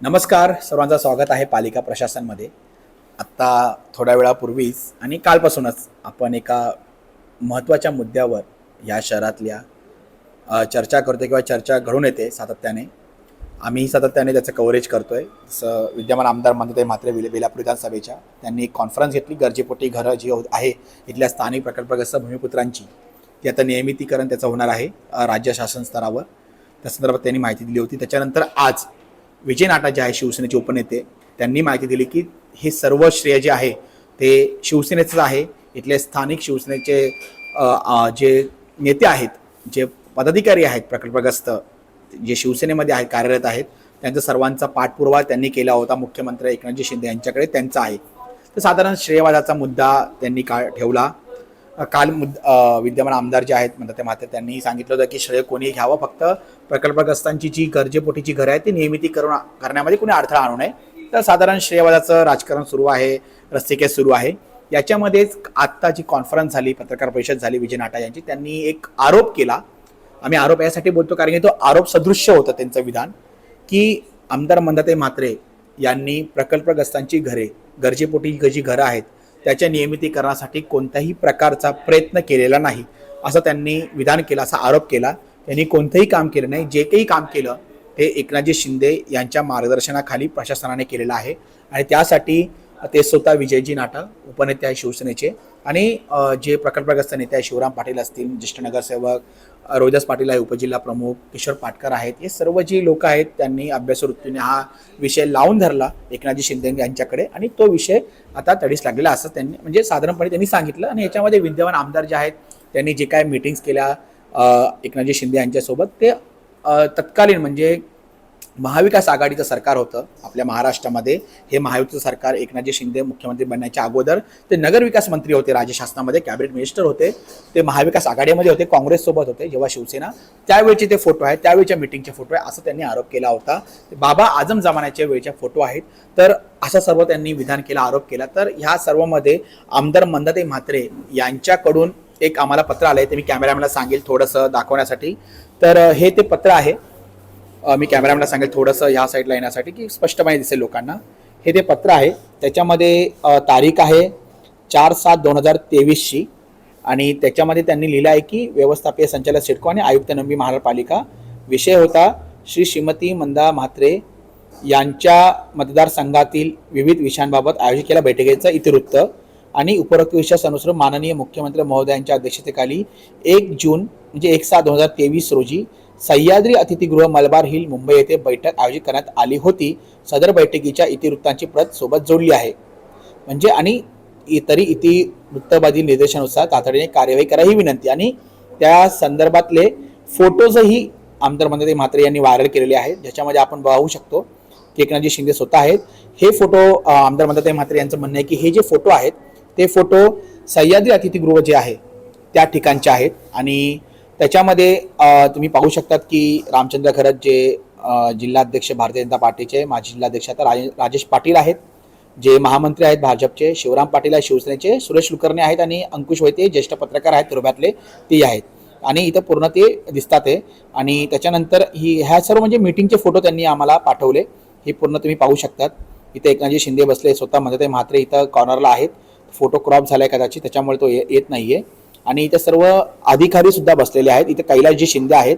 नमस्कार सर्वांचं स्वागत आहे पालिका प्रशासनमध्ये. आत्ता थोड्या वेळापूर्वीच आणि कालपासूनच आपण एका महत्त्वाच्या मुद्द्यावर या शहरातल्या चर्चा करतो किंवा चर्चा घडून येते सातत्याने. आम्ही सातत्याने त्याचं कव्हरेज करतो आहे जसं विद्यमान आमदार मंदते म्हात्रे विले बेलापूर विधानसभेच्या त्यांनी एक कॉन्फरन्स घेतली गरजेपोटी घरं जी हो-, आहे इथल्या स्थानिक प्रकल्पग्रस्त भूमिपुत्रांची. ती आता नियमितीकरण त्याचं होणार आहे राज्य शासन स्तरावर. त्या संदर्भात त्यांनी माहिती दिली होती. त्याच्यानंतर आज विजय नाटा जे आहे शिवसेनेचे उपनेते त्यांनी माहिती दिली की हे सर्व श्रेय जे आहे ते शिवसेनेचंच आहे. इथले स्थानिक शिवसेनेचे जे नेते आहेत जे पदाधिकारी आहेत प्रकल्पग्रस्त जे शिवसेनेमध्ये आहेत कार्यरत आहेत त्यांचा सर्वांचा पाठपुरावा त्यांनी केला होता. मुख्यमंत्री एकनाथजी शिंदे यांच्याकडे त्यांचा आहे. तर साधारण श्रेयवादाचा मुद्दा त्यांनी का ठेवला? काल मुद विद्यमान आमदार जे आहेत म्हणतात ते मात्र त्यांनी सांगितलं होतं की श्रेय कोणी घ्यावं फक्त प्रकल्पग्रस्तांची जी गरजेपोटीची घरं आहेत ती नियमितीकरण करण्यामध्ये कोणी अडथळा आणू नये. तर साधारण श्रेयवादाचं राजकारण सुरू आहे रस्तिकेस सुरू आहे. याच्यामध्येच आत्ता जी कॉन्फरन्स झाली पत्रकार परिषद झाली विजय नाटा यांची त्यांनी एक आरोप केला. आम्ही आरोप यासाठी बोलतो कारण की तो आरोप सदृश्य होतं त्यांचं विधान की आमदार मंदाते म्हात्रे यांनी प्रकल्पग्रस्तांची घरे गरजेपोटी जी घरं आहेत त्याच्या नियमितीकरणासाठी कोणत्याही प्रकारचा प्रयत्न केलेला नाही. असं त्यांनी विधान केलं असा आरोप केला. त्यांनी कोणतंही काम केलं नाही. जे काही काम केलं ते एकनाथजी शिंदे यांच्या मार्गदर्शनाखाली प्रशासनाने केलेलं आहे. आणि त्यासाठी ते स्वतः विजयजी नाटक उपनेते आहे शिवसेनेचे. आणि जे प्रकल्पग्रस्त नेते आहे शिवराम पाटील असतील ज्येष्ठ नगरसेवक रोहिदास पाटील आहे उपजिल्हा प्रमुख किशोर पाटकर आहेत हे सर्व जी लोक आहेत त्यांनी अभ्यासवृत्तीने हा विषय लावून धरला एकनाथजी शिंदे यांच्याकडे. आणि तो विषय आता तडीस लागलेला असं त्यांनी म्हणजे साधारणपणे त्यांनी सांगितलं. आणि याच्यामध्ये विद्यमान आमदार जे आहेत त्यांनी जे काय मिटिंग्स केल्या एकनाथजी शिंदे यांच्यासोबत ते तत्कालीन म्हणजे महाविकास आघाडीचं सरकार होतं आपल्या महाराष्ट्रामध्ये. हे महायुतीचं सरकार एकनाथजी शिंदे मुख्यमंत्री बनण्याच्या अगोदर. ते नगरविकास मंत्री होते राज्य शासनामध्ये कॅबिनेट मिनिस्टर होते. ते महाविकास आघाडीमध्ये होते काँग्रेससोबत होते जेव्हा शिवसेना. त्यावेळचे ते फोटो आहेत त्यावेळच्या मिटिंगचे फोटो आहे असं त्यांनी आरोप केला होता. बाबा आजम जमान्याच्या वेळच्या फोटो आहेत. तर असं सर्व त्यांनी विधान केला आरोप केला. तर ह्या सर्वमध्ये आमदार मंदाते म्हात्रे यांच्याकडून एक आम्हाला पत्र आलंय ते मी कॅमेरामॅनला सांगेल थोडंसं दाखवण्यासाठी. तर हे ते पत्र आहे. मी कॅमेरामॅनला सांगेल थोडंसं ह्या साईडला येण्यासाठी की स्पष्टपणे दिसेल लोकांना. हे ते पत्र आहे त्याच्यामध्ये तारीख आहे चार सात दोन हजार तेवीसची आणि त्याच्यामध्ये त्यांनी लिहिलं आहे की व्यवस्थापकीय संचालक सिडको आणि आयुक्त नंबी महानगरपालिका विषय होता श्री श्रीमती मंदा म्हात्रे यांच्या मतदारसंघातील विविध विषयांबाबत आयोजित केल्या बैठकीचं इतिवृत्त. आणि उपरोक्त विषयानुसार माननीय मुख्यमंत्री महोदयांच्या अध्यक्षतेखाली एक जून म्हणजे एक सात दोन हजार तेवीस रोजी सह्याद्री अतिथीगृह मलबार हिल मुंबई येथे बैठक आयोजित करण्यात आली होती. सदर बैठकीच्या इतिवृत्तांची प्रत सोबत जोडली आहे. म्हणजे आणि तरी इतिवृत्तबाधी निर्देशानुसार तातडीने कार्यवाही करा ही विनंती. आणि त्या संदर्भातले फोटोजही आमदार मंदते म्हात्रे यांनी व्हायरल केलेले आहेत. ज्याच्यामध्ये आपण पाहू शकतो की एकनाथजी शिंदे स्वतः आहेत. हे फोटो आमदार मंदते म्हात्रे यांचं म्हणणं आहे की हे जे फोटो आहेत ते फोटो सह्याद्री अतिथीगृह जे आहे त्या ठिकाणचे आहेत. आणि त्याच्यामध्ये तुम्ही पाहू शकतात की रामचंद्र खरत जे जिल्हाध्यक्ष भारतीय जनता पार्टीचे माजी जिल्हाध्यक्ष आता राजे राजेश पाटील आहेत. जे महामंत्री आहेत भाजपचे शिवराम पाटील आहेत शिवसेनेचे सुरेश कुलकर्णी आहेत आणि अंकुश वैते ज्येष्ठ पत्रकार आहेत तुरुब्यातले ते आहेत. आणि इथं पूर्ण ते दिसतात आहे आणि त्याच्यानंतर ही ह्या सर्व म्हणजे मीटिंगचे फोटो त्यांनी आम्हाला पाठवले. हे पूर्ण तुम्ही पाहू शकतात. इथे एकनाथजी शिंदे बसले स्वतः म्हणते म्हात्रे इथं कॉर्नरला आहेत. फोटो क्रॉप झाला आहे कदाचित त्याच्यामुळे तो ये- येत आहे आणि इथे सर्व अधिकारी सुद्धा बसलेले आहेत. इथे कैलासजी शिंदे आहेत.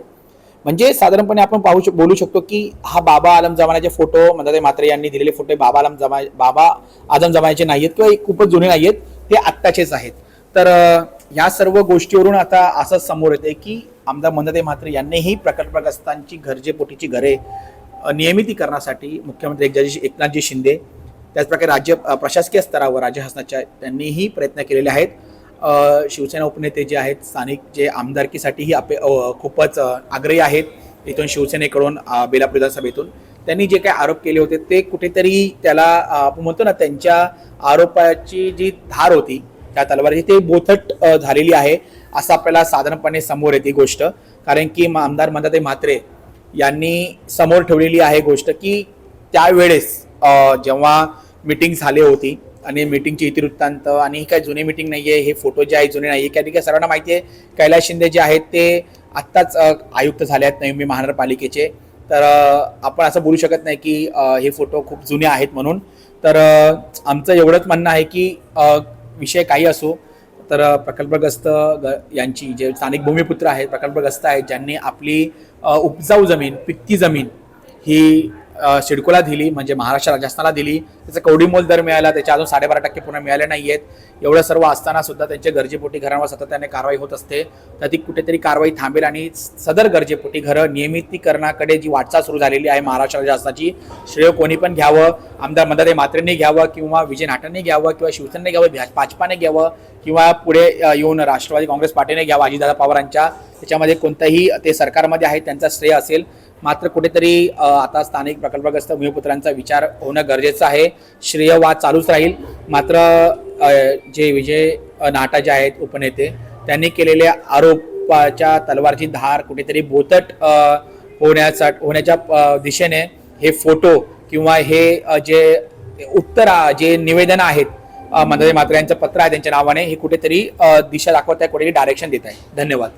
म्हणजे साधारणपणे आपण पाहू शक बोलू शकतो की हा बाबा आलम जमान्याचे फोटो म्हणतात मात्रे यांनी दिलेले फोटो बाबा आलम जमा बाबा आलम जमान्याचे नाही आहेत किंवा एक खूपच जुने नाही आहेत ते आत्ताचेच आहेत. तर या सर्व गोष्टीवरून आता असं समोर येते की आमदार मंदते म्हात्रे यांनीही प्रकल्पग्रस्तांची घरजेपोटीची घरे नियमितीकरणासाठी मुख्यमंत्री एकनाथजी एकनाथजी शिंदे त्याचप्रकारे राज्य प्रशासकीय स्तरावर राज्य शासनाच्या त्यांनीही प्रयत्न केलेले आहेत. शिवसेना उपनेते जे आहेत स्थानिक जे आमदारकीसाठीही अपे खूपच आग्रही आहेत. इथून शिवसेनेकडून बेलापूर विधानसभेतून. त्यांनी जे काही आरोप केले होते ते कुठेतरी त्याला आपण म्हणतो ना त्यांच्या आरोपाची जी धार होती त्या तलवारीची ते बोथट झालेली आहे असं आपल्याला साधारणपणे समोर येते गोष्ट. कारण की आमदार मंदाते म्हात्रे यांनी समोर ठेवलेली आहे गोष्ट की त्यावेळेस जेव्हा मिटिंग झाली होती आणि मिटिंगची इतिवृत्तांत आणि काय काय मीटिंग मिटिंग आहे हे फोटो जे आहे जुने नाहीये कारण की सर्वांना माहिती आहे कैलास शिंदे जे आहेत ते आत्ताच आयुक्त झाले आहेत नवी महानगरपालिकेचे. तर आपण असं बोलू शकत नाही की हे फोटो खूप जुने आहेत म्हणून. तर आमचं एवढंच म्हणणं आहे की विषय काही असो तर प्रकल्पग्रस्त ग यांची जे स्थानिक भूमिपुत्र आहेत प्रकल्पग्रस्त आहेत ज्यांनी आपली उपजाऊ जमीन पिकती जमीन ही सिडकोला दिली म्हणजे महाराष्ट्र राजस्थानला दिली. त्याचा कवडी मोल दर मिळाला त्याच्या अजून साडेबारा टक्के पुन्हा मिळाले नाही आहेत एवढं सर्व असताना सुद्धा त्यांच्या गरजेपोटी घरांवर सातत्याने कारवाई होत असते. तर ती कुठेतरी कारवाई थांबेल आणि सदर गरजेपोटी घरं नियमितीकरणाकडे जी वाटचाल सुरू झालेली आहे महाराष्ट्र राजस्थानची श्रेय कोणी पण घ्यावं आमदार मदारे मात्रेंनी घ्यावं किंवा विजय नाटांनी घ्यावं किंवा शिवसेनेने घ्यावं भाजपाने घ्यावं किंवा पुढे येऊन राष्ट्रवादी काँग्रेस पार्टीने घ्यावं अजितदादा पवारांच्या त्याच्यामध्ये कोणत्याही ते सरकारमध्ये आहे त्यांचा श्रेय असेल. मात्र कुठेतरी आता स्थानिक प्रकल्पग्रस्त भूमिपुत्रांचा विचार होणं गरजेचं आहे. श्रेय वाद चालूच राहील. मात्र जे विजय नाटा जे आहेत उपनेते त्यांनी केलेल्या आरोपाच्या तलवारची धार कुठेतरी बोतट होण्याचा होण्याच्या दिशेने हे फोटो किंवा हे जे उत्तर जे निवेदन आहेत अ, मंदारी मात्रे यांचं पत्र आहे त्यांच्या नावाने हे कुठेतरी दिशा दाखवत आहे कुठेतरी डायरेक्शन देत आहे. धन्यवाद.